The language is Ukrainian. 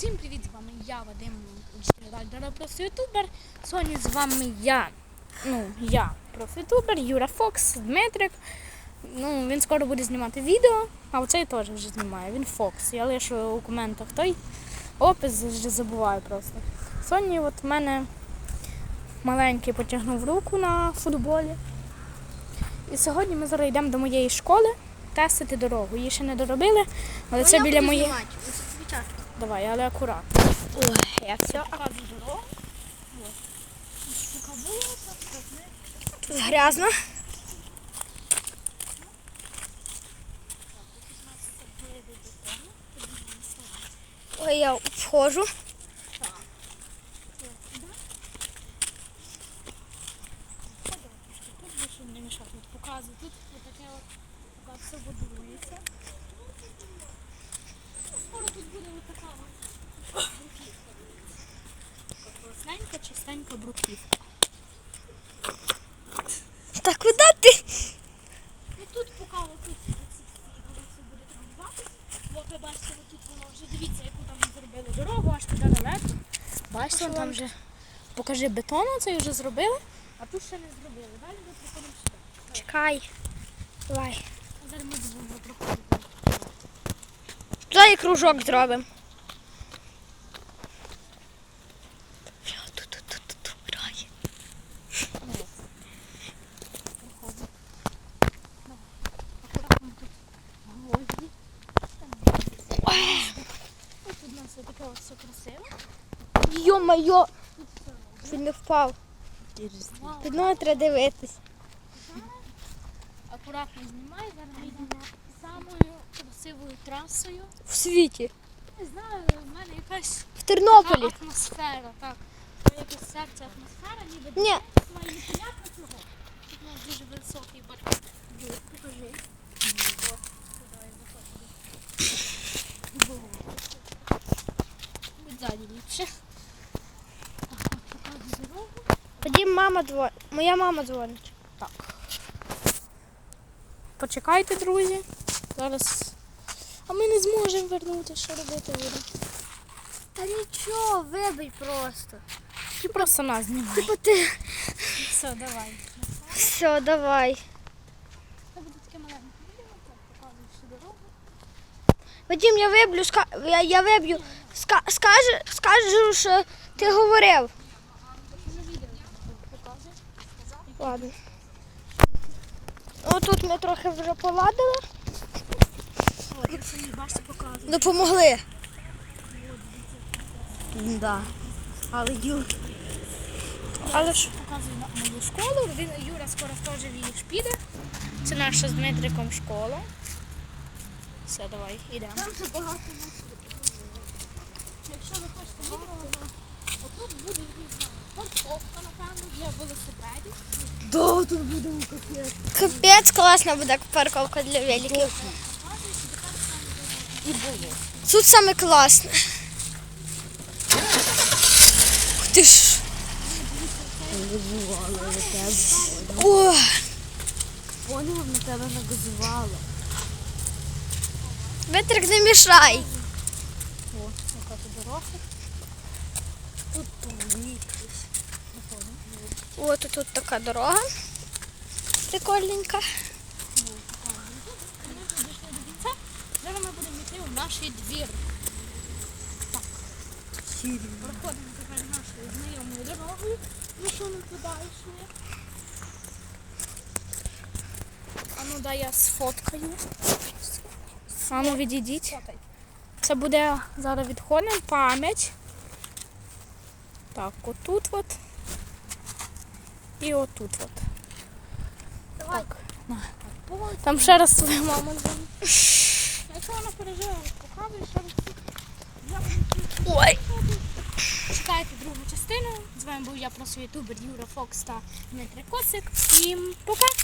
Всім привіт, з вами я, Вадим, Райдера профютубер. Сьогодні з вами я, ну, я профютубер, Юра Фокс, Дмитрик. Ну, він скоро буде знімати відео, а оцей теж вже знімає. Він Фокс. Я лишу у коментах той опис, вже забуваю просто. Сьогодні от в мене маленький потягнув руку на футболі. І сьогодні ми зараз йдемо до моєї школи тестити дорогу. Її ще не доробили, але це біля моєї. Давай, але акуратно. Ой, я все дорогу. тут грязно. Ой, я вхожу. Тут таке от все будується. Скоро тут буде от така от бруківка. Класненька, чистенька бруківка. Так куди ти? Ну тут поки отут ці буде трамбуватись. От ви бачите, тут воно вже дивіться, яку там зробили дорогу, аж туди далеко. Бачите, вон там вже покажи бетон, це вже зробили, а тут ще не зробили. Далі ми приходимо сюди. Чекай. Давай. Зараз ми будемо проходити. І кружок зробимо. Йо-моє, він не впав. Під треба дивитись. Акуратно знімай, зараз ми йдемо самою красивою трасою. В світі. Не знаю, в мене якась В така атмосфера, так. Це Якось серце атмосфера, ніби Ні. має непонятно чого. Тут у нас дуже високий бар. Покажи. Будь ззаді ліпше. Так, дорогу. Тоді мама дзвонить. Моя мама дзвонить. Почекайте, друзі. Зараз. А ми не зможемо вернути, що робити буде. Та нічого, вибий просто. Ти просто нас знімай. Типа ти. Все, давай. Все, давай. Це буде таке маленьке відео, так показую всю дорогу. Вадим, я виб'ю, ска... я, я виб'ю. Ска... Скажу, скажу, що ти говорив. Ладно. Отут ми трохи вже поладили. Допомогли. Да. Але ю. Але ж. Показую на мою школу. Він Юра скоро теж в її піде. Це наша з Дмитриком школа. Все, давай, йдемо. Якщо ви хочете відео, то тут буде парковка, напевно, для велосипедів. Да, тут будемо капець. Капець класна буде парковка для великів. Тут саме класне. Ух Ти ж. О, Поняла, на тебе нагазувала. Витрик не мішай. О, яка тут дорога. Тут помітись. От тут така дорога. Прикольненька. Зараз ми будемо йти у наш двір. Так. Проходимо тепер нашою знайомою дорогою. Ну що туди йшли? А ну дай я сфоткаю. Ну відійдіть. Це буде зараз відходимо пам'ять. Так, отут от. І отут от. Давай. Так. На. Там ще раз твоя мама дзвонить. Якщо вона переживає, показує ще раз. Ой. Чекайте другу частину. З вами був я просто ютубер Юра Фокс та Дмитрий Косик. Всім пока!